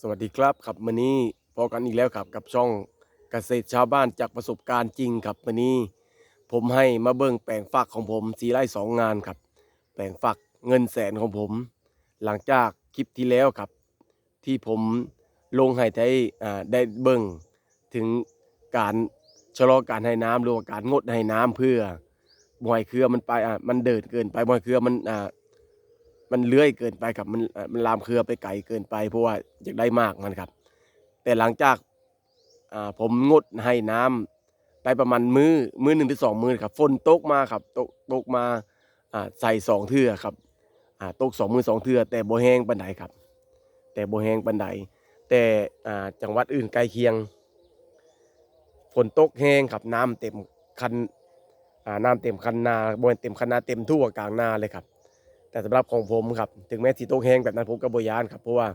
สวัสดีครับครับวันนี้พอกันอีกแล้วครับกับช่องเกษตรชาวบ้านจากประสบการณ์จริงครับวันนี้ ผมให้มาเบิ่งแปลงฝักของผมสีไร่สองงานครับ แปลงฝักเงินแสนของผม หลังจากคลิปที่แล้วครับ ที่ผมลงให้ได้อ่าได้เบิ่งถึงการชะลอการให้น้ำหรือว่าการงดให้น้ำเพื่อบ่อยเครือมันไปอ่ามันเดินเกินไปบ่อยเครือมันอ่า มันเลื้อยเกินไปครับมันมันลามเครือไปไกลเกินไป เพราะว่าอยากได้มากมันครับ แต่หลังจากผมงดให้น้ำไปประมาณมือมือหนึ่งถึงสองมือครับฝนตกมาครับตกตกมาใส่สองเทื่อครับตกสองมือสองเทื่อแต่โบแห้งปันไดครับ แต่โบแห้งปันไดแต่จังหวัดอื่นใกล้เคียงฝนตกแห้งครับน้ำเต็มคันน้ำเต็มคันนาบนเต็มคันนาเต็มทั่วกลางนาเลยครับ แต่สำหรับของผมครับถึงแม้สีโตกแห้งแบบนั้นผมก็บยานครับเพราะว่า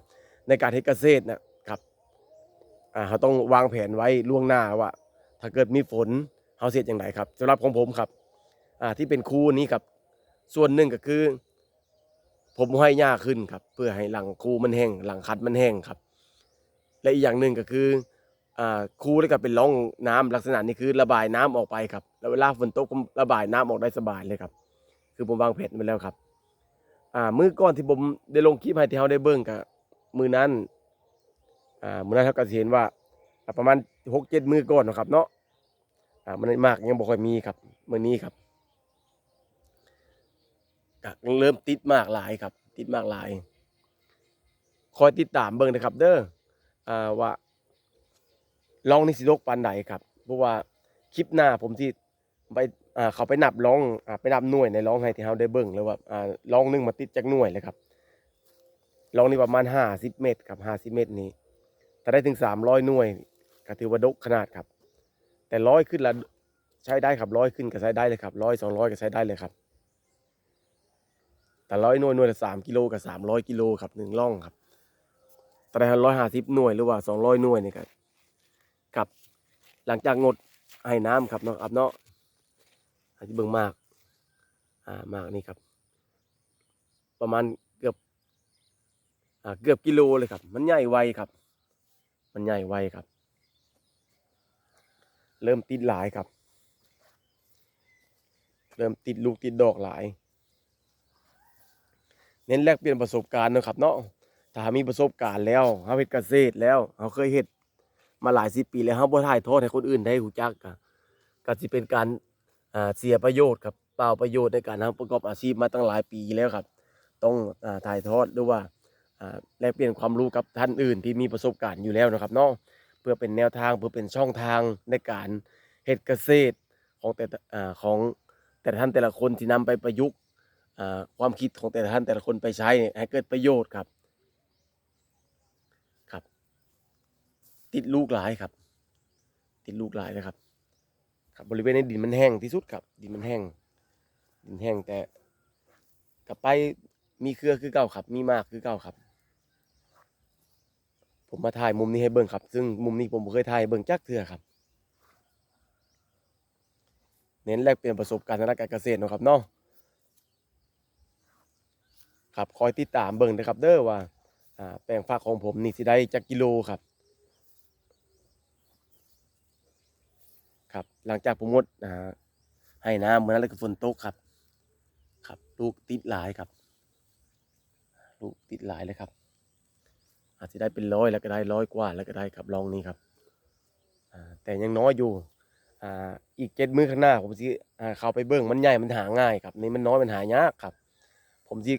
ในการเทศเกษตรนะครับอ่าเขาต้องวางแผนไว้ล่วงหน้าว่า ถ้าเกิดมีฝนเขาเสียอย่างไรครับสำหรับของผมครับอ่าที่เป็นคูนี้ครับ ส่วนหนึ่งก็คือ ผมให้หญ้าขึ้นครับ เพื่อให้หลังคูมันแห้งหลังคัดมันแห้งครับ และอีกอย่างหนึ่งก็คืออ่าคูแล้วก็เป็นร่องน้ำลักษณะนี้คือระบายน้ำออกไปครับแล้วเวลาฝนตกระบายน้ำออกได้สบายเลยครับ คือผมวางแผนไว้แล้วครับ อ่ามือก่อนที่ผมได้ลงคลิปให้ที่เขาได้เบิ่งกับมือนั้นอ่ามือนั้นเขาก็สิเห็นว่าประมาณหกเจ็ดมือก่อนนะครับ เนาะอ่ามันมากยังบ่ค่อยมีครับมือนี้ครับก็เริ่มติดมากหลายครับ ติดมากหลาย คอยติดตามเบิ่งนะครับ เด้ออ่าว่าลองนี่สิลกปานใดครับเพราะว่าคลิปหน้าผมที่ไป อ่าเขาไปนับร้องอ่าไปนับหน่วยในร้องให้ที่เขาได้เบิ่งแล้วว่าอ่าร้องหนึงมาติดจากหน่วยเลยครับร้องนี่ประมาณห้าสิบเมตรครับห้าสิบเมตรนี้ถ้าได้ถึงสามร้อยหน่วยก็ถือว่าดกขนาดครับ แต่ร้อยขึ้นละใช้ได้ครับร้อยขึ้นก็ใช้ได้เลยครับร้อยสองร้อยก็ใช้ได้เลยครับแต่ร้อยหน่วยหน่วยละสามกิโลกับสามร้อยกิโลครับหนึ่งร่องครับแต่ได้ร้อยห้าสิบหน่วยหรือว่าสองร้อยหน่วยนี่ครับครับ หลังจากงดให้น้ำครับเนาะครับเนาะ อาจจะเบิ่งมาก อ่ามากนี่ครับ ประมาณเกือบ อ่าเกือบกิโลเลยครับ มันใหญ่ไวครับ มันใหญ่ไวครับ เริ่มติดหลายครับ เริ่มติดลูกติดดอกหลาย เน้นแลกเปลี่ยนประสบการณ์นะครับ เนาะถ้ามีประสบการณ์แล้วเขาเฮ็ดเกษตรแล้วเขาเคยเฮ็ดมาหลายสิบปีแล้วเขาบ่ถ่ายทอดให้คนอื่นได้รู้จักก็ก็สิเป็นการ เสียประโยชน์ครับเปล่าประโยชน์ในการทำประกอบอาชีพมาตั้งหลายปีแล้วครับ ต้องอถ่ายทอดหรือว่าแลกเปลี่ยนความรู้กับท่านอื่นที่มีประสบการณ์อยู่แล้วนะครับเนาะเพื่อเป็นแนวทางเพื่อเป็นช่องทางในการเฮ็ดเกษตรของแต่ของแต่ท่านแต่ละคนที่นำไปประยุกต์ความคิดของแต่ละท่านแต่ละคนไปใช้ให้เกิดประโยชน์ครับครับ ติดลูกหลายครับ ติดลูกหลายนะครับ ครับบริเวณนี้ดินมันแห้งที่สุดครับ ดินมันแห้ง ดินแห้งแต่กลับไปมีเครือคือเก่าครับ มีมากคือเก่าครับ ผมมาถ่ายมุมนี้ให้เบิ่งครับ ซึ่งมุมนี้ผมเคยถ่ายเบิ่งจักเทื่อครับ เน้นแลกเปลี่ยนประสบการณ์ทางด้านการเกษตรนะครับเนาะครับคอยติดตามเบิ่งนะครับ เด้อว่าแปลงฝักของผมนี่สิได้จักกิโลครับ ครับ หลังจากผมงดอ่าให้น้ำเมื่อนั้นแล้วก็ฝนตกครับ ครับ ลูกติดหลายครับ ลูกติดหลายเลยครับ อาจจะได้เป็นร้อยแล้วก็ได้ร้อยกว่าแล้วก็ได้ครับลองนี้ครับแต่ยังน้อยอยู่อ่าอีกเจ็ดมือข้างหน้า ผมสิอ่าเขาไปเบิ่งมันใหญ่มันหาง่ายครับนี่มันน้อยมันหายากครับ ผมสิ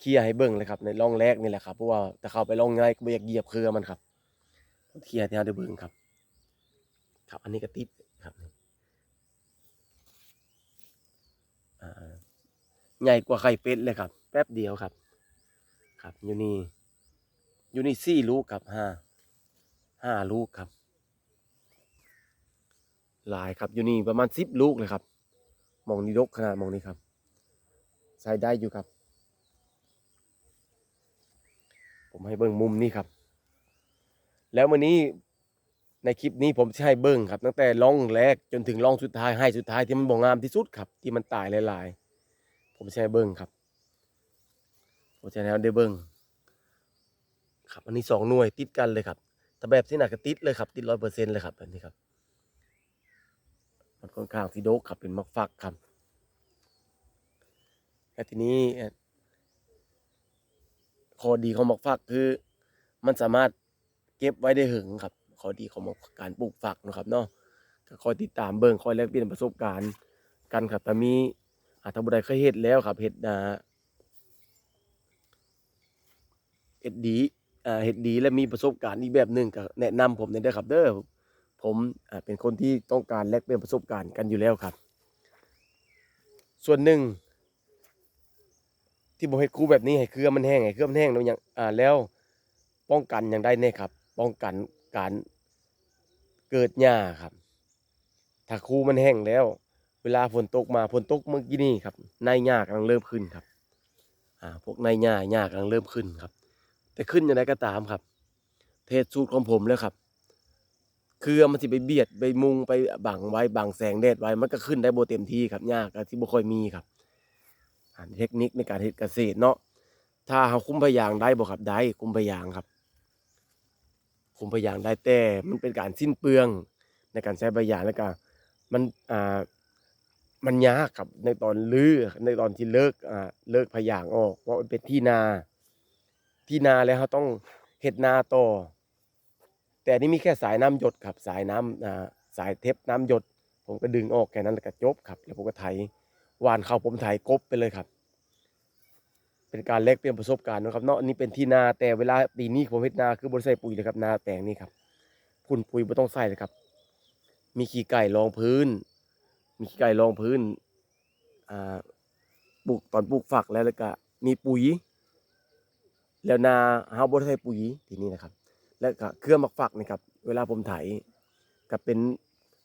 เคลียร์ให้เบิ่งเลยครับ ในร่องแรกนี่แหละครับเพราะว่าถ้าเขาไปร่องง่ายก็ไม่อยากเหยียบเครือมันครับเคลียร์ที่เราได้เบิ่งครับ ครับอันนี้ก็ติด ครับใหญ่กว่าไข่เป็ดเลยครับ แป๊บเดียวครับ ครับอยู่นี่อยู่นี่สี่ลูกครับห้าห้าลูกครับ หลายครับอยู่นี่ประมาณสิบลูกเลยครับ มองนี่รกขนาดมองนี้ครับใช้ได้อยู่ครับ ผมให้เบิ้งมุมนี้ครับ แล้ววันนี้ ในคลิปนี้ผมจะให้เบิ้งครับ ตั้งแต่ล่องแรกจนถึงล่องสุดท้ายให้สุดท้ายที่มันบ่งามที่สุดครับ ที่มันตายหลายๆ ผมจะให้เบิ้งครับผมจะให้ได้เบิ้งครับ อันนี้สองหน่วยติดกันเลยครับถ้าแบบที่หนักก็ติดเลยครับ ติดร้อยเปอร์เซ็นต์เลยครับแบบนี้ครับ มันค่อนข้างที่โดกครับเป็นมักฟักครับและทีนี้ข้อดีของมักฟักคือ มันสามารถเก็บไว้ได้หึงครับ ข้อดีของการปลูกฝักนะครับเนาะก็คอยติดตามเบิ่งคอยแลกเปลี่ยนประสบการณ์กันครับแต่มีอาถ้าบุได้เคยเฮ็ดแล้วครับเฮ็ดอ่าเฮ็ดดีอ่าเฮ็ดดีและมีประสบการณ์อีกแบบหนึ่งก็แนะนำผมได้ครับเด้อผมอ่าเป็นคนที่ต้องการแลกเปลี่ยนประสบการณ์กันอยู่แล้วครับ ส่วนหนึ่งที่ผมเฮ็ดคูแบบนี้ให้เครือมันแห้งให้เครือมันแห้งแล้วอย่างอ่าแล้วป้องกันอย่างได้แน่ครับ ป้องกัน การเกิดหญ้าครับ ถ้าคูมันแห้งแล้ว เวลาฝนตกมาฝนตกเมื่อกี้นี่ครับในหญ้ากำลังเริ่มขึ้นครับ อ่า พวกในหญ้าหญ้ากำลังเริ่มขึ้นครับ แต่ขึ้นอย่างไรก็ตามครับ เทศสูตรของผมแล้วครับเครือมันสิไปเบียดไปมุงไปบังไว้บังแสงแดดไว้มันก็ขึ้นได้โบเต็มที่ครับหญ้าก็สิบ่ค่อยมีครับเทคนิคในการเฮ็ดเกษตรเนาะถ้าเฮาคุ้มพยางได้บ่ครับได้คุ้มพยางครับ คุมพยางได้แต่มันเป็นการสิ้นเปลืองในการใช้พยางแล้วก็มันอ่ามันยากครับในตอนลื้อในตอนที่เลิกอ่าเลิกพยางออกเพราะมันเป็นที่นา ที่นาแล้วเขาต้องเฮ็ดนาต่อ แต่นนี้มีแค่สายน้ำหยดครับ สายน้ำอ่าสายเทปน้ำหยด ผมก็ดึงออกแค่นั้นแล้วก็จบครับ แล้วผมก็ไถหวานข้าวผมไถกบไปเลยครับ เป็นการแลกเปลี่ยนประสบการณ์นะครับเนาะอันนี้เป็นที่นาแต่เวลาปีนี้ผมเฮ็ดนาคือบริใส่ปุ๋ยเลยครับนาแปลงนี้ครับพุ่นปุ๋ยไม่ต้องใส่เลยครับ มีขี้ไก่รองพื้น มีขี้ไก่รองพื้นอ่าปลูกตอนปลูกฝักแล้วแล้วก็มีปุ๋ย แล้วนาเฮาบ่ใส่ปุ๋ยทีนี้นะครับ แล้วก็เครื่องหมักฝักนี่ครับ เวลาผมไถก็เป็น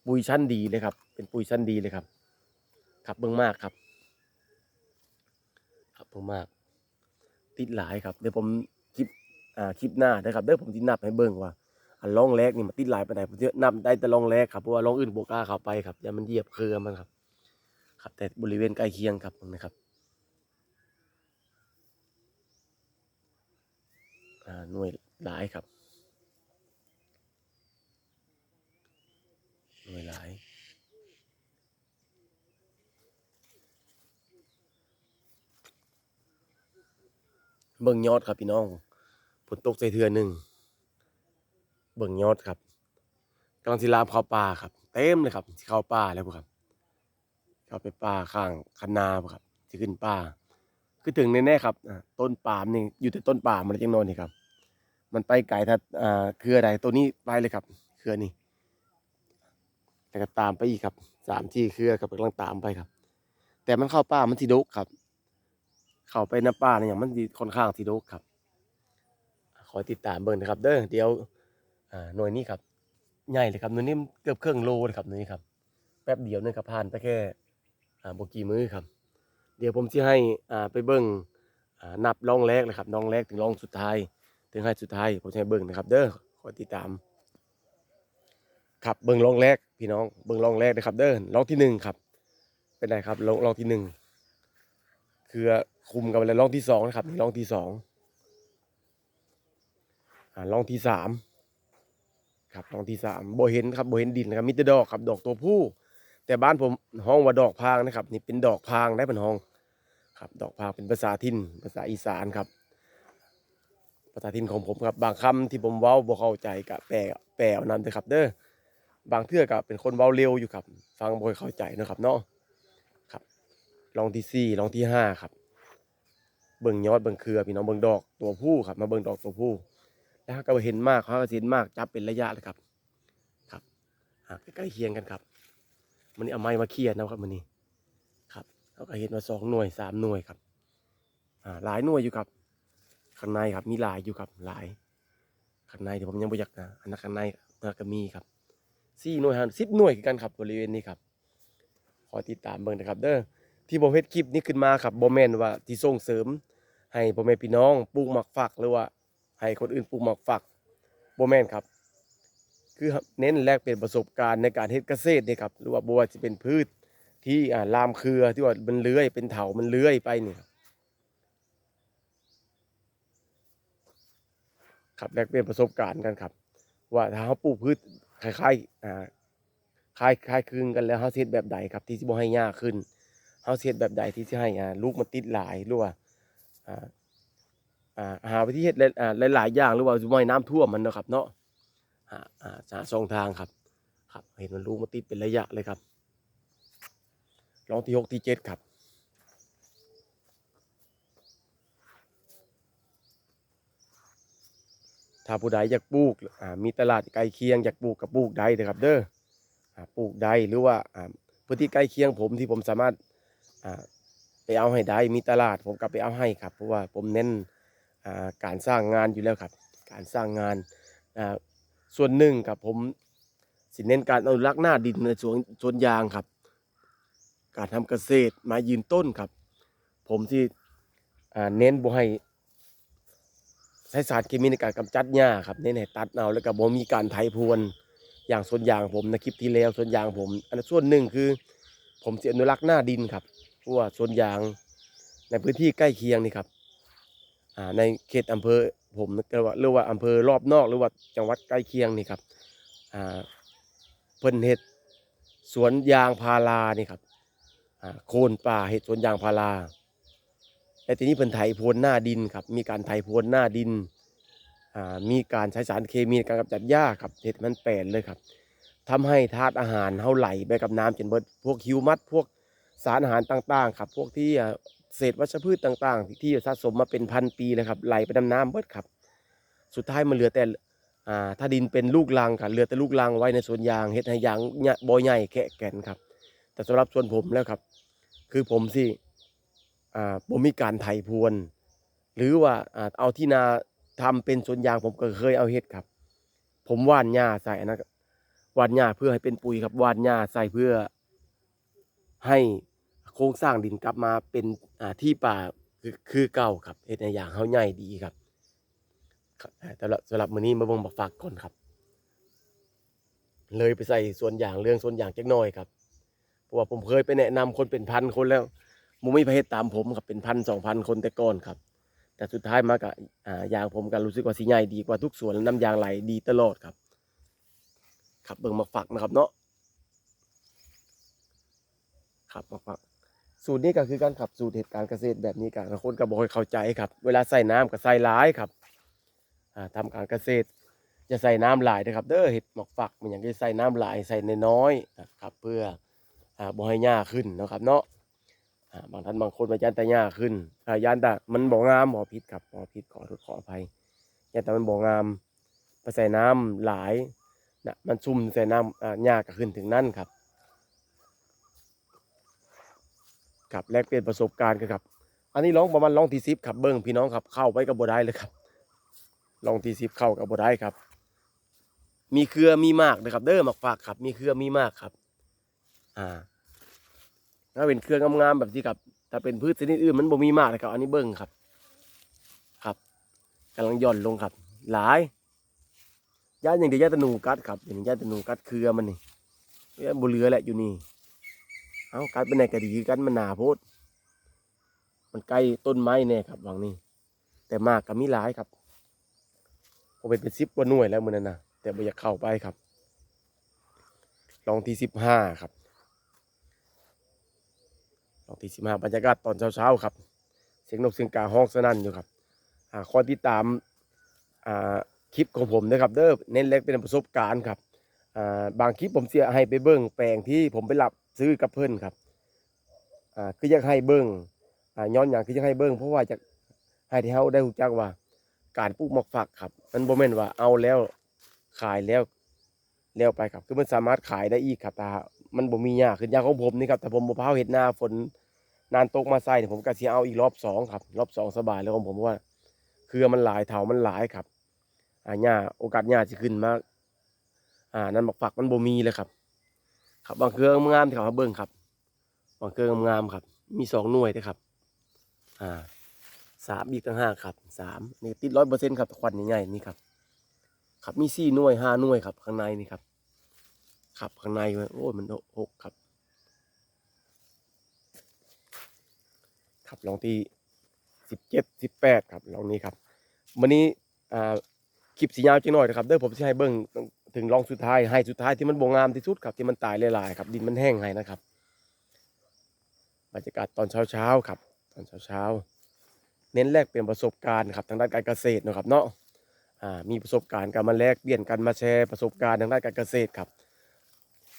ปุ๋ยชั้นดีเลยครับ เป็นปุ๋ยชั้นดีเลยครับ ครับเบิ่งมากครับ ครับเบิ่งมาก ติดหลายครับเดี๋ยวผมคลิปอ่าคลิปหน้านะครับเดี๋ยวผมจะนับให้เบิ่งว่าอันล่องแรกนี่มันติดหลายปานผมจะนับได้แต่ล่องแรกครับเพราะว่าล่องอื่นโบกล้าเข้าไปครับอย่ามันเหยียบเครือมันครับ ครับ แต่บริเวณใกล้เคียงครับนะครับอ่าหน่วยหลายครับ หน่วยหลาย เบิ่งยอดครับพี่น้องฝนตกใส่เทือหนึ่งเบิ่งยอดครับกำลังสิลามเข้าป่าครับ เต็มเลยครับสิเข้าป่าแล้วครับ เข้าไปป่าข้างคันนาครับสิขึ้นป่าคือถึงแน่ๆครับต้นปาล์มนี่อยู่แต่ต้นปาล์มมันจังนอนนี่ครับ มันไปไกลถ้าอ่าเครือใดตัวนี้ไปเลยครับ เครือนี้แต่ก็ตามไปอีกครับสามที่เครือครับกำลังตามไปครับ แต่มันเข้าป่ามันสิดกครับ เข้าไปในป่าเนี่ยมันค่อนข้างสิดกครับขอติดตามเบิ่งนะครับ เด้อเดี๋ยวอ่าหน่วยนี้ครับใหญ่เลยครับหน่วยนี้เกือบครึ่งโลเลยครับหน่วยนี้ครับ แป๊บเดียวนึงครับผ่านไปแค่อ่าบ่กี่มื้อครับ เดี๋ยวผมสิให้อ่าไปเบิ่งอ่านับร่องแรกเลยครับร่องแรกถึงร่องสุดท้าย ถึงให้สุดท้ายผมจะให้เบิ่งนะครับ เด้อขอติดตาม ครับเบิ่งร่องแรกพี่น้องเบิ่งร่องแรกนะครับ เด้อร่องที่หนึ่งครับ เป็นไรครับร่องร่องที่หนึ่งคือ คุมกันไปแล้วร่องที่สองนะครับร่องที่สองอ่าลองที่สามครับลองที่สามโบเห็นครับโบเห็นดินนะครับมิตรดอกครับดอกตัวผู้ แต่บ้านผมห้องว่าดอกพางนะครับ นี่เป็นดอกพางได้เป็นห้องครับ ดอกพางเป็นภาษาถิ่นภาษาอีสานครับภาษาถิ่นของผมครับบางคำที่ผมเว้าบ่เข้าใจกะแปลแปลเอานำเถอะครับ เด้อบางเทื่อก็เป็นคนเว้าเร็วอยู่ครับ ฟังบ่อยเข้าใจนะครับเนาะครับลองที่สี่ลองที่ห้าครับ เบิ่งยอดเบิ่งเครือพี่น้องเบิ่งดอกตัวผู้ครับ มาเบิ่งดอกตัวผู้แล้วก็เห็นมากเขาก็เห็นมากจับเป็นระยะเลยครับ ครับอ่าใกล้เคียงกันครับมันนี้เอาไม้มาเคลียร์นะครับมันนี้ครับเขาก็เห็นมาสองหน่วยสามหน่วยครับ อ่าหลายหน่วยอยู่ครับข้างในครับมีหลายอยู่ครับหลายข้างในเดี๋ยวผมยังไม่อยากนะอันนั้นข้างในน่าก็มีครับสี่หน่วยหันสิบหน่วยคือกันครับบริเวณนี้ครับขอติดตามเบิ่งนะครับ เด้อที่ผมเฮ็ดคลิปนี้ขึ้นมาครับบ่แมนว่าที่ส่งเสริม ให้พ่อแม่พี่น้องปลูกหมักฝักหรือว่าให้คนอื่นปลูกหมักฝักบ่แม่นครับ คือเน้นแลกเปลี่ยนประสบการณ์ในการเฮ็ดเกษตรนี่ครับหรือว่าบ่ว่าจะเป็นพืชที่อ่าลามเครือที่ว่ามันเลื้อยเป็นเถามันเลื้อยไปนี่ครับครับแลกเปลี่ยนประสบการณ์กันครับ ว่าถ้าเขาปลูกพืชคล้ายๆอ่าคล้ายคล้ายคลึงกันแล้วเขาเซตแบบใดครับ ที่สิบ่ให้ยากขึ้นเขาเซตแบบใดที่จะให้อ่าลูกมันติดหลายหรือว่า หาวิธีเฮ็ดหลายๆอย่างหรือว่าสิบ่ให้น้ำท่วมมันนะครับ เนาะหาอ่าหาสองทางครับ ครับ เห็นมันลูกมันติดเป็นระยะเลยครับลองที่หกที่เจ็ดครับถ้าผู้ใดอยากปลูกอ่ามีตลาดใกล้เคียงอยากปลูกกับปลูกได้เด้อครับ เด้อปลูกได้หรือว่าอ่าพื้นที่ใกล้เคียงผมที่ผมสามารถอ่า ไปเอาให้ได้มีตลาด ผมก็ไปเอาให้ครับ เพราะว่าผมเน้นการสร้างงานอยู่แล้วครับ การสร้างงานส่วนหนึ่งครับผมสิเน้นการอนุรักษ์หน้าดินในสวนสวนยางครับ การทำเกษตรมายืนต้นครับ ผมที่เน้นบ่ให้ใช้สารเคมีในการกำจัดหญ้าครับเน้นให้ตัดเอาแล้วก็บ่มีการไถพรวนอย่างส่วนยางผมในคลิปที่แล้วส่วนยางผม อันนั้นส่วนหนึ่งคือ ผมจะอนุรักษ์หน้าดินครับ พว่าส่วนยาง ในพื้นที่ใกล้เคียงนี่ครับอ่าในเขตอำเภอผมเรียกว่าเรียกว่าอำเภอรอบนอก หรือว่าจังหวัดใกล้เคียงนี่ครับอ่าเพิ่นเฮ็ดสวนยางพารานี่ครับอ่าโคนป่าเฮ็ดสวนยางพาราและทีนี้เพิ่นไถพรวนหน้าดินครับ มีการไถพรวนหน้าดินอ่ามีการใช้สารเคมีในการกำจัดหญ้าครับเห็ดมันแปลนเลยครับทำให้ธาตุอาหารเฮาไหลไปกับน้ำจนเบิดพวกฮิวมัสพวก สารอาหารต่างๆครับพวกที่เศษวัชพืชต่าง ๆ ที่สะสมมาเป็นพันปีเลยครับไหลไปน้ำน้ำเบิดครับ สุดท้ายมันเหลือแต่ถ้าดินเป็นลูกรังครับเหลือแต่ลูกรังไว้ในสวนยางเฮ็ดให้ยางเนี่ยใหญ่แกะแกนครับ แต่สำหรับส่วนผมแล้วครับ คือผมสิผมมีการไถพรวน หรือว่าอเอาที่นาทำเป็นสวนยางผมก็เคยเอาเฮ็ดครับ ผมหว่านหญ้าใส่นะหว่านหญ้าเพื่อให้เป็นปุ๋ยครับหว่านหญ้าใส่เพื่อให้ โครงสร้างดินกลับมาเป็นอ่าที่ป่าคือคือเก่าครับเฮ็ดให้อย่างเฮาใหญ่ดีครับครับอ่าแต่ละสำหรับมื้อนี้มาบ่งบักฝากก่อนครับ เลยไปใส่ส่วนอย่างเรื่องส่วนอย่างจักหน่อยครับเพราะว่าผมเคยไปแนะนำคนเป็นพันคนแล้วมุมีประเทศตามผมครับเป็นพันสองพันคนแต่ก่อนครับ แต่สุดท้ายมากับอ่ายางผมกันรู้สึกว่าสีใหญ่ดีกว่าทุกส่วนน้ำยางไหลดีตลอดครับ ครับเบิ่งมาฝักนะครับเนาะครับมาฝัก สูตรนี้ก็คือการขับสูตรเหตุการณ์เกษตรแบบนี้กันคนก็บอกให้เข้าใจครับ เวลาใส่น้ำก็ใส่หลายครับอ่าทำการเกษตร จะใส่น้ำหลายนะครับ เด้อเห็ดหมอกฝักมันอย่างที่ใส่น้ำหลายใส่น้อยๆครับเพื่ออ่าบ่ให้หญ้าขึ้นนะครับเนาะบางท่านบางคนมายันแต่หญ้าขึ้นอ่ายันแต่มันบ่งามหมอพิษครับหมอพิษขอโทษขออภัยยันแต่มันบ่งามไปใส่น้ำหลายนะมันซุ่มใส่น้ำหญ้าก็ขึ้นถึงนั่นครับ ครับแลกเปลี่ยนประสบการณ์กันครับ อันนี้ร้องประมาณร้องที่สิบครับเบิ้งพี่น้องครับ เข้าไปกับบ่ได้เลยครับลองที่สิบเข้ากับบ่ได้ครับ มีเครือมีมากนะครับ เด้อหมักฝากครับ มีเครือมีมากครับ อ่าถ้าเป็นเครืองามๆแบบที่ครับถ้าเป็นพืชชนิดอื่นมันบ่มีมากนะครับ อันนี้เบิ้งครับ ครับกำลังหย่อนลงครับ หลายย่าอย่างเดียวย่าตะนูกัดครับอย่างย่าตะนูกัดเครือมันนี่ย่าบุเรือแหละอยู่นี่ เอากัดไปไหนก็ดีกันมันหนาโพดมันใกล้ต้นไม้แน่ครับวังนี้ แต่มากก็มีหลายครับผมเป็นเป็นสิบว่าหน่วยแล้วมือนั้นนะแต่ไม่อยากเข้าไปครับ ลองที่สิบห้าครับ ลองที่สิบห้าบรรยากาศตอนเช้าๆครับ เสียงนกเสียงกาห้องสนั่นอยู่ครับอ่าคอยติดตามอ่าคลิปของผมนะครับเด้อเน้นเล็กเป็นประสบการณ์ครับอ่าบางคลิปผมเสียให้ไปเบิ้งแปลงที่ผมไปรับ ซื้อกับเพื่อนครับอ่าคืออยากให้เบิ้งอ่าย้อนอย่างคืออยากให้เบิ้งเพราะว่าจะให้ที่เขาได้รู้จักว่า การปลูกหมอกฝักครับ มันบ่แม่นว่าเอาแล้วขายแล้วแล้วไปครับ คือมันสามารถขายได้อีกครับแต่มันบ่มียากขึ้นอยาของผมนี่ครับแต่ผมบ่พาวเห็ดหน้าฝนนานตกมาใส่เนี่ยผมก็สิเอาอีกรอบสองครับรอบสองสบายแล้วของผมเพราะว่าเครือมันหลายเถามันหลายครับอ่าหญ้าโอกาสหญ้าจะขึ้นมากอ่า นั่นบักฝักมันบ่มีเลยครับ ครับบางเครืองามที่เขามาเบิ่งครับบางเครืองามครับ มีสองหน่วยนะครับ อ่าสามอีกต่างห้าครับสามนี่ติดร้อยเปอร์เซ็นต์ครับควันใหญ่ๆนี่ครับครับมีสี่หน่วยห้าหน่วยครับ ข้างในนี่ครับครับข้างในโอ้ยมันหกครับครับลองที่สิบเจ็ดสิบแปดครับลองนี้ครับวันนี้อ่าคลิปสียาวจังหน่อยนะครับเด้อผมจะให้เบิ่ง ถึงรองสุดท้ายให้สุดท้ายที่มันบ่งามที่สุดครับที่มันตายหลายๆครับ ดินมันแห้งให้นะครับบรรยากาศตอนเช้าๆครับ ตอนเช้าๆเน้นแลกเปลี่ยนประสบการณ์ครับทางด้านการเกษตรนะครับเนาะอ่ามีประสบการณ์การมาแลกเปลี่ยนกันมาแชร์ประสบการณ์ทางด้านการเกษตรครับ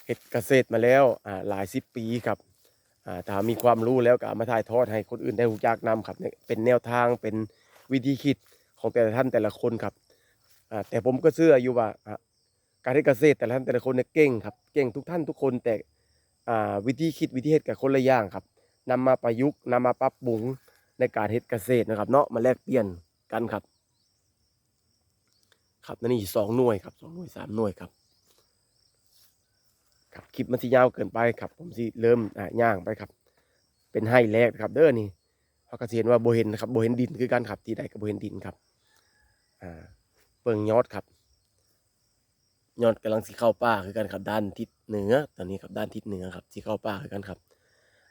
เฮ็ดเกษตรมาแล้วอ่าหลายสิบปีครับอ่าถ้ามีความรู้แล้วก็มาถ่ายทอดให้คนอื่นได้รู้จักนํครับเป็นแนวทางเป็นวิธีคิดของแต่ละท่านแต่ละคนครับอ่าแต่ผมก็เชื่ออยู่ว่า การที่เกษตรแต่ละท่านแต่ละคนเนี่ยเก่งครับเก่งทุกท่านทุกคนแต่วิธีคิดวิธีเฮ็ดกับคนละอย่างครับนำมาประยุกต์นำมาปรับปรุงในการเฮ็ดเกษตรนะครับ เนาะมาแลกเปลี่ยนกันครับ ครับนั่นนี่สองหน่วยครับสองหน่วยสามหน่วยครับครับคลิปมันสิยาวเกินไปครับ ผมสิเริ่มอ่าย่างไปครับ เป็นให้แรกครับ เด้อนี่เขาก็สิเห็นว่าโบเห็นนะครับโบเห็นดินคือกันครับที่ใดก็โบเห็นดินครับอ่าเปิงยอดครับ ยอดกำลังสีเข้าป่าคือกันครับด้านทิศเหนือ ตอนนี้ครับด้านทิศเหนือครับสีเข้าป่าคือกันครับ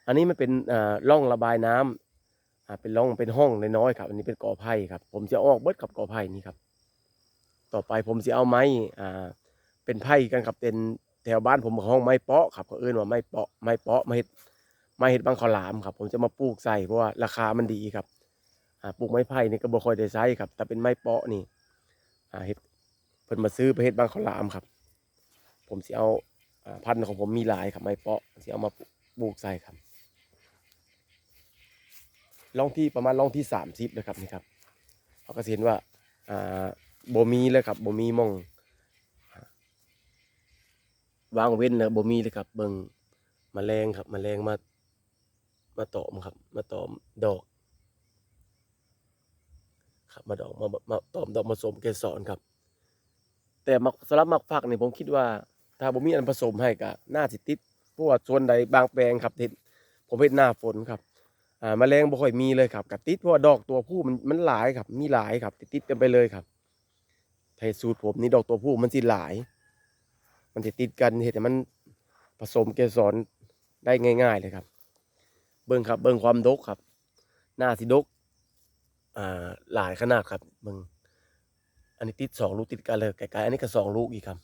อันนี้มันเป็นอ่าร่องระบายน้ำอ่าเป็นร่องเป็นห้องน้อยๆครับ อันนี้เป็นกอไผ่ครับ ผมจะออกเบิดกับกอไผ่นี่ครับ ต่อไปผมจะเอาไม้อ่าเป็นไผ่กันครับเป็นแถวบ้านผมห้องไม้เปาะครับเขาเอื้นว่าไม้เปาะไม้เปาะไม้เห็ดไม้เห็ดบางขลามครับ ผมจะมาปลูกใส่เพราะว่าราคามันดีครับปลูกไม้ไผ่นี่ก็บ่ค่อยได้ใช้ครับ แต่เป็นไม้เปาะนี่อ่าเฮ็ด พิ่นมาซื้อไปเฮ็ดบางข้าวหลามครับ ผมสิเอาพันธุ์ของผมมีหลายครับไม้เปาะสิเอามาปลูกใส่ครับร่องที่ประมาณร่องที่สามสิบเลยครับนี่ครับเขาก็สิเห็นว่าอ่าบ่มีเลยครับบ่มีมองวางเว้นนะบ่มีเลยครับ เบิ่งแมลงครับแมลงมามาตอมครับ มาตอมดอก ครับมาดอกมามาตอมดอกมาสมเกสรครับ แต่มักสำหรับมักฟักนี่ผมคิดว่า ถ้าผมมีอันผสมให้ก็น่าสิติดเพราะว่าส่วนใดบางแปลงครับเห็นผมเห็นหน้าฝนครับอ่าแมลงบ่ค่อยมีเลยครับกับติดเพราะว่าดอกตัวผู้มันมันหลายครับ มีหลายครับ ติดติดกันไปเลยครับไทยสูตรผมนี่ดอกตัวผู้มันสิหลาย มันสิติดกันเห็นแต่มันผสมเกสรได้ง่าย ๆ เลยครับ เบิ่งครับ เบิ่งความดกครับ หน้าสิดกอ่าหลายขนาดครับมึง อันนี้ติดสองลูกติดกันเลยไกลๆอันนี้ก็สองลูกอีกครับ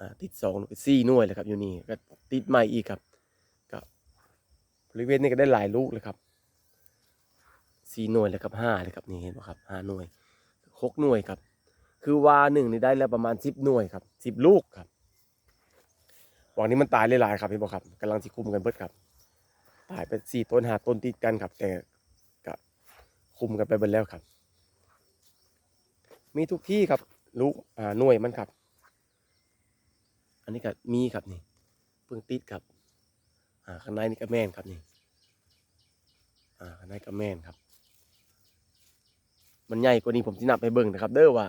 อ่าติดสองลูกสี่หน่วยเลยครับอยู่นี่ก็ติดใหม่อีกครับก็บริเวณนี้ก็ได้หลายลูกเลยครับสี่หน่วยเลยครับห้าเลยครับนี่เห็นไหมครับห้าหน่วยหกหน่วยครับ คือวาหนึ่งนี่ได้แล้วประมาณสิบหน่วยครับสิบลูกครับวันนี้มันตายหลายๆครับเห็นไหมครับกำลังสิคุมกันเบิดครับตายไปสี่ต้นหาต้นติดกันครับ แต่ก็คุมกันไปเบิดแล้วครับ มีทุกที่ครับลูกอ่าหน่วยมันครับ อันนี้ก็มีครับนี่เพิ่งติดครับ อ่าข้างในนี่ก็แม่นครับนี่ อ่าข้างในก็แม่นครับ มันใหญ่กว่านี้ผมที่นับไปเบิ่งนะครับ เด้อว่า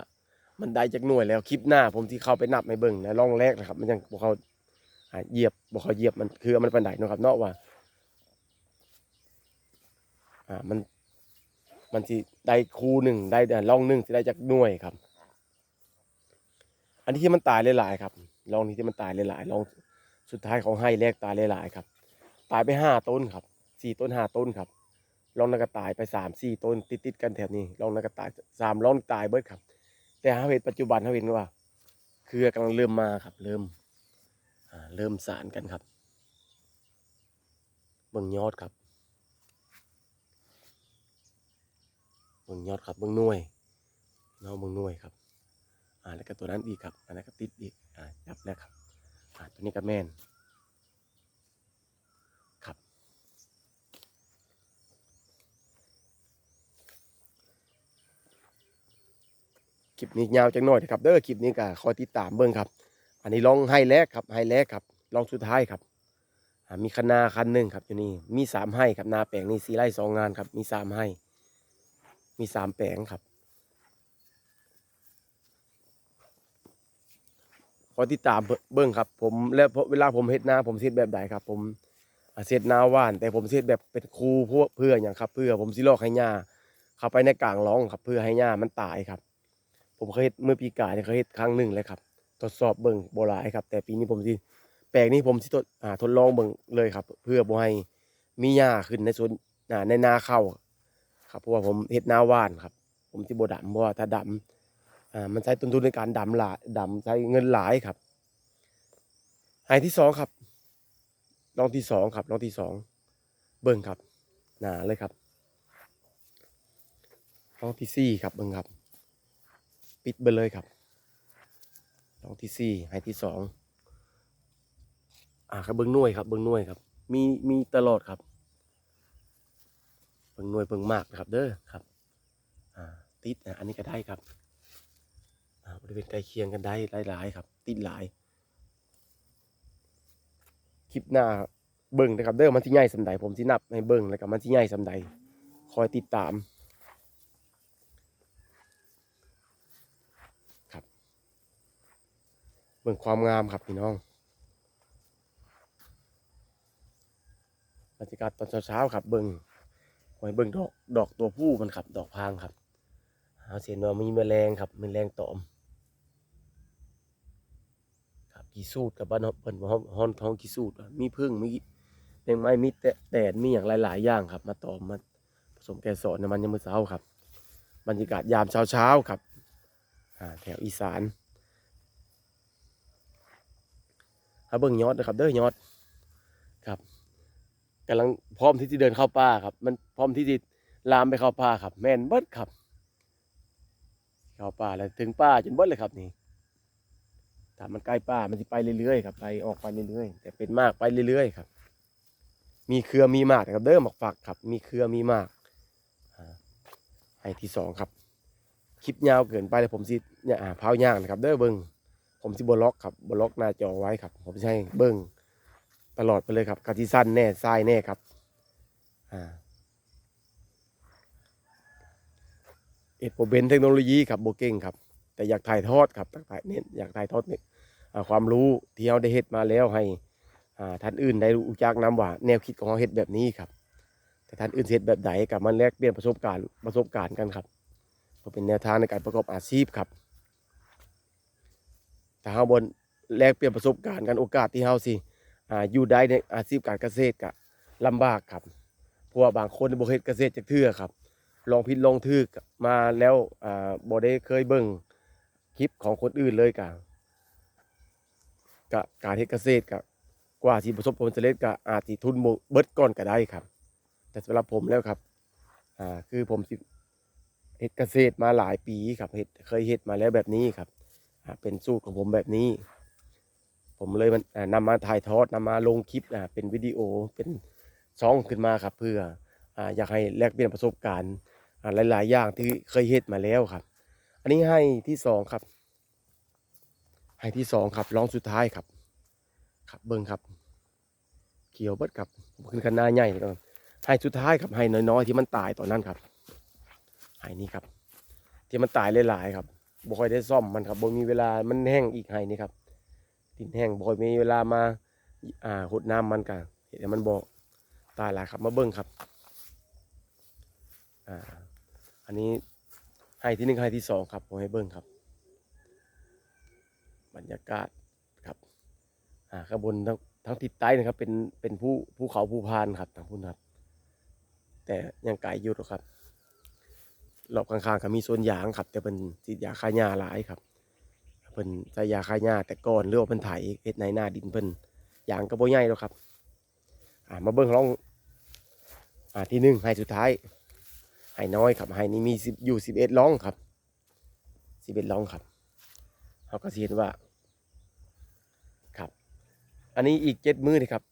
มันได้จากหน่วยแล้วคลิปหน้า ผมที่เข้าไปนับไปเบิ่งในร่องแรกนะครับ มันยังบอกเขาเหยียบบอกเขาเหยียบมันคือมันปันไดเนะครับ เนาะว่า อ่ามัน มันสิได้คูหนึ่งได้ล่องหนึ่งสิได้จากหน่วยครับ อันนี้ที่มันตายหลายๆครับลองนี้ที่มันตายหลายๆลองสุดท้ายของให้แรกตายหลายๆครับ ตายไปห้าต้นครับสี่ต้นห้าต้นครับลองนันก็ตายไปสามสี่ต้นติดติดๆกันแถบนี้ลองนันก็ตายสามลองตายเบิดครับ แต่เขาเห็นปัจจุบันเขาเห็นว่า เครือกำลังเริ่มมาครับ เริ่มเริ่มสารกันครับเบิ่งยอดครับ เบิ่งยอดครับเบิ่งหน่วยเนาะเบิ่งหน่วยครับ อ่าแล้วก็ตัวนั้นอีกครับ อันนั้นก็ติดอีกอ่าจับแล้วครับอ่าตัวนี้ก็แม่นครับคลิปนี้ยาวจังหน่อยนะครับเด้อคลิปนี้ก็คอยติดตามเบิ่งครับ อันนี้ลองให้แรกครับให้แรกครับลองสุดท้ายครับอ่ามีคณาคันหนึ่งครับอยู่นี่มีสามให้ครับนาแปลงนี่สี่ไร่สองงานครับมีสามให้ มีสามแปลงครับ ขอติดตามเบิ้งครับ ผมแล้วเวลาผมเฮ็ดนาผมเฮ็ดแบบใดครับ ผมเฮ็ดนาว่าน แต่ผมเฮ็ดแบบเป็นคูเพื่อเพื่ออย่างครับ เพื่อผมสิลอกให้หญ้าเข้าไปในกลางร่องครับ เพื่อให้หญ้ามันตายครับ ผมเคยเฮ็ดเมื่อปีกายเนี่ยเคยเฮ็ดครั้งหนึ่งเลยครับ ทดสอบเบิ่งโบ่หลายครับ แต่ปีนี้ผมสิแปลงนี้ผมสิทดทดลองเบิ่งเลยครับ เพื่อบ่ให้มีหญ้าขึ้นในสวนในนาข้าว ครับเพราะว่าผมเฮ็ดนาว่านครับผผมสิบ่ดำเพราะว่าถ้าดำอ่ามันใช้ต้นทุนในการดำหลายดำใช้เงินหลายครับไฮที่สองครับลองที่สองครับลองที่สองเบิ่งครับหนาเลยครับลองที่สี่ครับเบิ่งครับ ปิดไปเลยครับลองที่สี่ไฮที่สองอ่าครับเบิ่งน่วยครับเบิ่งน่วยครับ มีมีตลอดครับ เบิ่งหน่วยเบิ่งมากนะครับ เด้อครับติดนะอันนี้ก็ได้ครับบริเวณใกล้เคียงกันได้หลายๆครับ ติดหลาย คลิปหน้าเบิ่งนะครับ เด้อมันที่ใหญ่สำใดผมที่นับให้เบิ่งแล้วก็มันที่ใหญ่สำใดคอยติดตามครับ เบิ่งความงามครับพี่น้องบรรยากาศตอนเช้าๆครับเบิ่ง อยเบิ่งดอกดอกตัวผู้มันครับ ดอกพางครับเอาเสียนว่ามีแมลงครับแมลงตอมครับกีสูดกับบ้านเปิ้นห้อนฮ้อนท้องกีสูดมีพึ่งมีแมงไม้มีแตะแตนมีอย่างหลาย ๆ อย่างครับ มาตอมมาผสมแกสอนในมันยามมื้อเช้าครับ บรรยากาศยามเช้าๆครับแถวอีสานเอาเบิ่งยอดนะครับ เด้อยอด กำลังพร้อมที่จะเดินเข้าป่าครับ มันพร้อมที่จะลามไปเข้าป่าครับ แม่นเบิดครับ เข้าป่าแล้วถึงป่าจนเบิดเลยครับนี่ถ้ามันใกล้ป่ามันจะไปเรื่อยๆครับไปออกไปเรื่อยๆแต่เป็นมากไปเรื่อยๆครับ มีเครือมีมากครับ เด้อหมักฝักครับ มีเครือมีมากไอ้ที่สองครับ คลิปยาวเกินไปเลยผมสิเนี่ยอ่าเผาย่างนะครับ เด้อเบิ้งผมสิบล็อกครับบล็อกหน้าจอไว้ครับ ผมให้เบิ้ง ตลอดไปเลยครับกะที่สั้นแน่ทรายแน่ครับอ่าเอ็ดโปรเบนเทคโนโลยีครับโบเก่งครับ แต่อยากถ่ายทอดครับถ่ายเน้นอยากถ่ายทอดเนี่ยความรู้ที่เราได้เฮ็ดมาแล้วให้ท่านอื่นได้รู้จักนํว่า แนวคิดของเราเฮ็ดแบบนี้ครับ แต่ท่านอื่นเฮ็ดแบบใดกับมันแลกเปลี่ยนประสบการณ์ประสบการณ์กันครับเพื่อเป็นแนวทางในการประกอบอาชีพครับถ้าเราบนแลกเปลี่ยนประสบการณ์กันโอกาสที่เราสิ อ่าอยู่ได้ในอาชีพการเกษตรก็ลำบากครับเพราะว่าบางคนบ่เฮ็ดเกษตรจักเทื่อครับ ลองผิดลองถูกมาแล้วอ่าบ่ได้เคยเบิ่งคลิปของคนอื่นเลยกะกะการเฮ็ดเกษตรกะกว่าที่ประสบผลสำเร็จกะอาจสิทุนบ่เบิดก่อนก็ได้ครับ แต่สำหรับผมแล้วครับอ่าคือผมสิเฮ็ดเกษตรมาหลายปีครับเฮ็ดเคยเฮ็ดมาแล้วแบบนี้ครับอ่าเป็นสูตรของผมแบบนี้ ผมเลยมันอ่านำมาถ่ายทอดนำมาลงคลิปเป็นวิดีโอเป็นช่องขึ้นมาครับ เพื่ออยากให้แลกเปลี่ยนประสบการณ์หลาย ๆ อย่างที่เคยเฮ็ดมาแล้วครับ อันนี้ให้ที่สองครับ ให้ที่สองครับร้องสุดท้ายครับ ครับเบิ้งครับ เขียวเบิดครับผมขึ้นกันหน้าใหญ่เลยครับให้สุดท้ายครับให้น้อย ๆ ที่มันตายตอนนั้นครับให้นี่ครับ ที่มันตายหลาย ๆ ครับบ่ค่อยได้ซ่อมมันครับบ่มีเวลามันแห้งอีกให้นี่ครับ ดินแห้งบ่อยมีเวลามาอ่าหดน้ำมันกันเห็นมันบ่ตายหลายครับมาเบิ้งครับอ่าอันนี้ให้ที่หนึ่งให้ที่สองครับผมให้เบิ้งครับ บรรยากาศครับอ่าข้างบนทั้งทั้งทิศใต้นะครับเป็นเป็นภูภูเขาภูพานครับทางพุ่นครับ แต่ยังไกลอยู่ครับรอบข้างๆก็มีสวนยางครับ แต่เป็นสีดยาฆ่าหญ้าหลายครับ พิ่นใช้ยาฆ่าหญ้าแต่ก่อนเรือว่าเพิ่นไถเฮ็ดในหน้าดินเพิ่นยางก็บ่ใหญ่แล้วครับ อ่ามาเบิ้งลองอ่าที่หนึ่งให้สุดท้ายให้น้อยครับให้นี่มีสิบอยู่สิบเอ็ดล่องครับสิบเอ็ดล่องครับเขาก็เห็นว่า ครับ อันนี้อีกเจ็ดมือนี่ครับ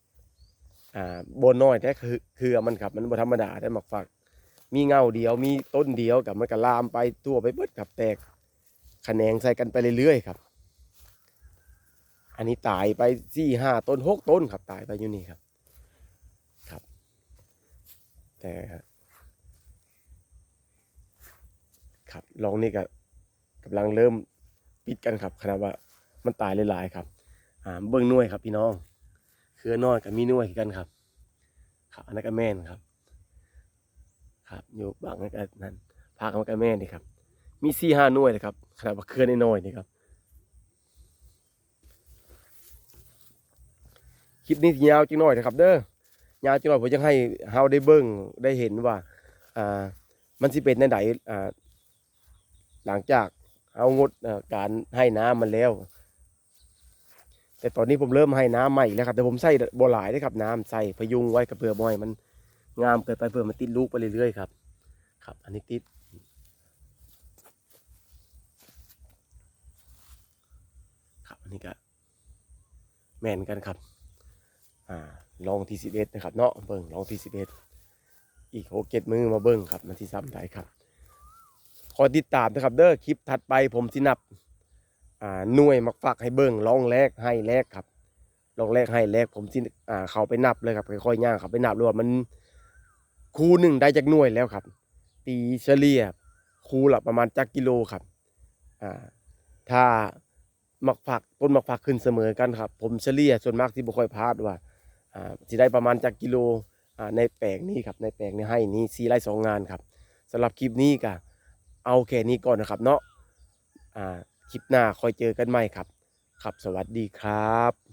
อ่าโบนน้อยแต่คือคือมันครับ มันบธรรมดาได้หมักฝัก มีเงาเดียวมีต้นเดียวกับมันก็ลามไปทั่วไปเบิดครับแตก ขะแขนงใส่กันไปเรื่อยๆครับ อันนี้ตายไปสี่ห้าต้นหกต้นครับ ตายไปอยู่นี่ครับ ครับ แต่ครับลองนี่ก็กำลังเริ่มปิดกันครับขนาดว่ามันตายหลายๆครับอ่าเบิ้งน่วยครับ พี่น้อง เครือน้อยกับมีน่วยกันครับครับอันนั้นก็แม่นครับ ครับ อยู่บางนั้นก็นั่นพากันมันก็แม่นนี่ครับ มีสี่ห้าหน่วยเลยครับขนาดว่าเครือนน้อยนี่ครับคลิปนี้ยาวจังหน่อยนะครับเด้อยาวจังหน่อยผมยังให้เฮาได้เบิ้งได้เห็นว่าอ่ามันสิเป็นในไหนอ่าหลังจากเอางดอ่อการให้น้ำมันแล้ว แต่ตอนนี้ผมเริ่มให้น้ำใหม่แล้วครับแต่ผมใส่บ่หลายเลยครับน้ำใส่พยุงไว้กับเพื่อบ่อยมันงามเกินไปเพื่อมันติดลูกไปเรื่อยๆครับครับ อันนี้ติด ครับอั นนี้ก็แม่นกันครับ อ่าลองที่สิบเอ็ดนะครับเนาะเบิ่งลองที่สิบเอ็ดอีกหกเจ็ดมือมาเบิ่งครับมันที่ซ้ำได้ครับขอติดตามนะครับ เด้อคลิปถัดไปผมสินับอ่าหน่วยมักฟักให้เบิ่งลองแรกให้แรกครับลองแรกให้แรกผมสิอ่าเขาไปนับเลยครับค่อยๆย่างเขาไปนับเลยว่ามันคูหนึ่งได้จากหน่วยแล้วครับ ตีเฉลี่ยคูละประมาณจักกิโลครับอ่าถ้า มักผักต้นมักผักขึ้นเสมอกันครับ ผมเฉลี่ยส่วนมากที่บ่ค่อยพลาดว่าอ่าสิได้ประมาณจักกิโลอ่าในแปลงนี้ครับในแปลงนี้ให้นี้สี่ไร่สองงานครับสำหรับคลิปนี้ก็เอาแค่นี้ก่อนนะครับเนาะอ่าคลิปหน้าคอยเจอกันใหม่ครับ ครับสวัสดีครับ